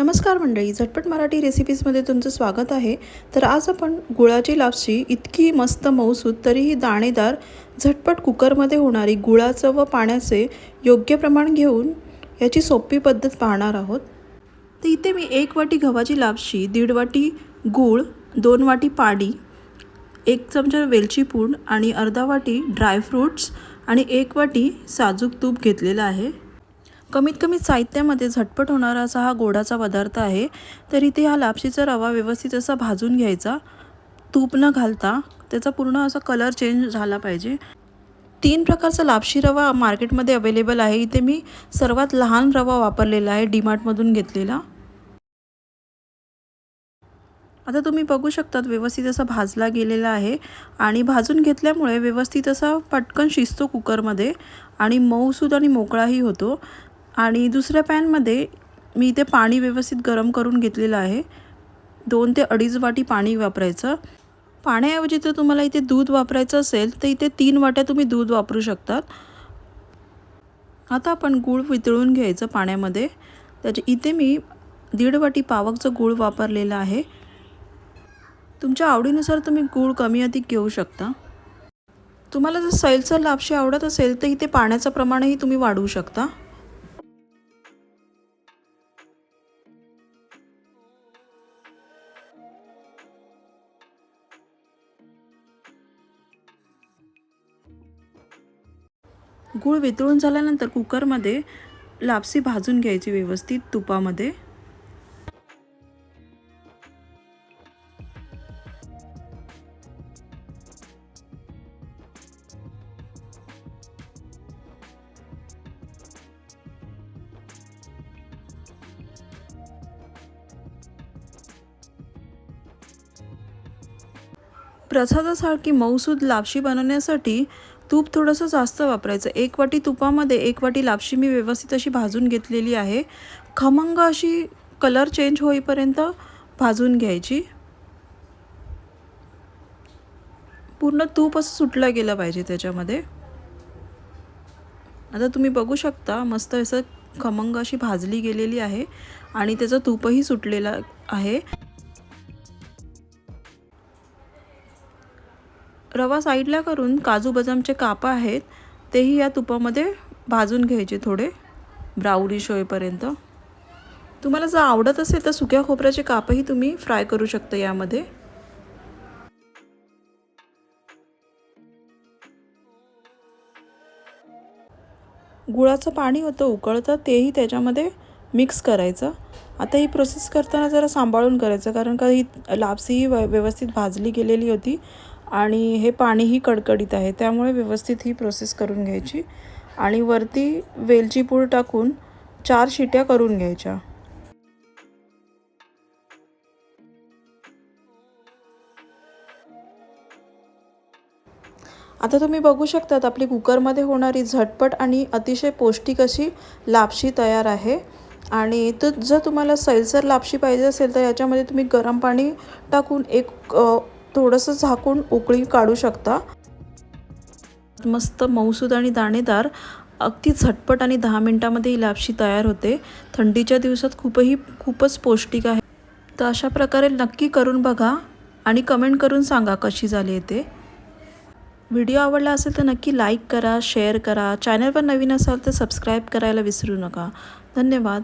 नमस्कार मंडळी झटपट मराठी रेसिपीजमध्ये तुमचं स्वागत आहे. तर आज आपण गुळाची लापशी इतकी मस्त मौसूद तरीही दाणेदार झटपट कुकरमध्ये होणारी गुळाचं व पाण्याचे योग्य प्रमाण घेऊन याची सोपी पद्धत पाहणार आहोत. तर इथे मी एक वाटी गव्हाची लापशी दीड वाटी गूळ दोन वाटी पाणी एक चमचा वेलची पूड आणि अर्धा वाटी ड्रायफ्रूट्स आणि एक वाटी साजूक तूप घेतलेलं आहे. कमीत कमी साहित्यामध्ये झटपट होणारा असा हा गोडाचा पदार्थ आहे तर इथे हा लापशीचा रवा व्यवस्थित असा भाजून घ्यायचा. तूप न घालता त्याचा पूर्ण असा कलर चेंज झाला पाहिजे. तीन प्रकारचा लापशी रवा मार्केटमध्ये अवेलेबल आहे. इथे मी सर्वात लहान रवा वापरलेला आहे डीमार्टमधून घेतलेला. आता तुम्ही बघू शकतात व्यवस्थित असा भाजला गेलेला आहे आणि भाजून घेतल्यामुळे व्यवस्थित असा पटकन शिजतो कुकरमध्ये आणि मऊसूद आणि मोकळाही होतो. आणि दुसऱ्या पॅनमध्ये मी इथे पाणी व्यवस्थित गरम करून घेतलेलं आहे. दोन ते अडीच वाटी पाणी वापरायचं. पाण्याऐवजी जर तुम्हाला इथे दूध वापरायचं असेल तर इथे तीन वाट्या तुम्ही दूध वापरू शकतात. आता आपण गूळ वितळून घ्यायचं पाण्यामध्ये. त्याच्या इथे मी दीड वाटी पावकचं गूळ वापरलेलं आहे. तुमच्या आवडीनुसार तुम्ही गूळ कमी अधिक घेऊ शकता. तुम्हाला जर सैलचं लापशी आवडत असेल तर इथे पाण्याचं प्रमाणही तुम्ही वाढवू शकता. गूळ वितळून झाल्यानंतर कुकरमध्ये लापसी भाजून घ्यायची व्यवस्थित तुपामध्ये. प्रसादासारखी मौसूद लापशी बनवण्यासाठी तूप थोडंसं जास्त वापरायचं. एक वाटी तुपामध्ये एक वाटी लापशी मी व्यवस्थित अशी भाजून घेतलेली आहे. खमंग अशी कलर चेंज होईपर्यंत भाजून घ्यायची. पूर्ण तूप असं सुटलं गेलं पाहिजे त्याच्यामध्ये. आता तुम्ही बघू शकता मस्त असं खमंग अशी भाजली गेलेली आहे आणि त्याचं तूपही सुटलेलं आहे. रवा साईडला करून काजू बदामचे कापं आहेत तेही या तुपामध्ये भाजून घ्यायचे थोडे ब्राउनिश होईपर्यंत. तुम्हाला जर आवडत असेल तर सुक्या खोबऱ्याचे कापही तुम्ही फ्राय करू शकता यामध्ये. गुळाचं पाणी होतं उकळतं तेही त्याच्यामध्ये मिक्स करायचं. आता ही प्रोसेस करताना जरा सांभाळून करायचं कारण का ही लापसीही व्यवस्थित भाजली गेलेली होती. आणि हे पाणीही कडकडीत आहे. त्यामुळे व्यवस्थित ही प्रोसेस करून घ्यायची. आणि वरती वेलची पूड टाकून चार शिट्या करून घ्यायच्या. आता तुम्ही बघू शकतात आपली कुकरमध्ये होणारी झटपट आणि अतिशय पौष्टिक अशी लापशी तयार आहे. आणि तर जर तुम्हाला सैलसर लापशी पाहिजे असेल तर याच्यामध्ये तुम्ही गरम पाणी टाकून एक थोडंसं झाकून उकळी काढू शकता. मस्त मऊसूद आणि दाणेदार अगदी झटपट आणि दहा मिनटामध्ये ही लापशी तयार होते. थंडीच्या दिवसात खूपही खूपच पौष्टिक आहे. तर अशा प्रकारे नक्की करून बघा आणि कमेंट करून सांगा कशी झाली ते. व्हिडिओ आवडला असेल तर नक्की लाईक करा शेअर करा. चॅनलवर नवीन असाल तर सबस्क्राईब करायला विसरू नका. धन्यवाद.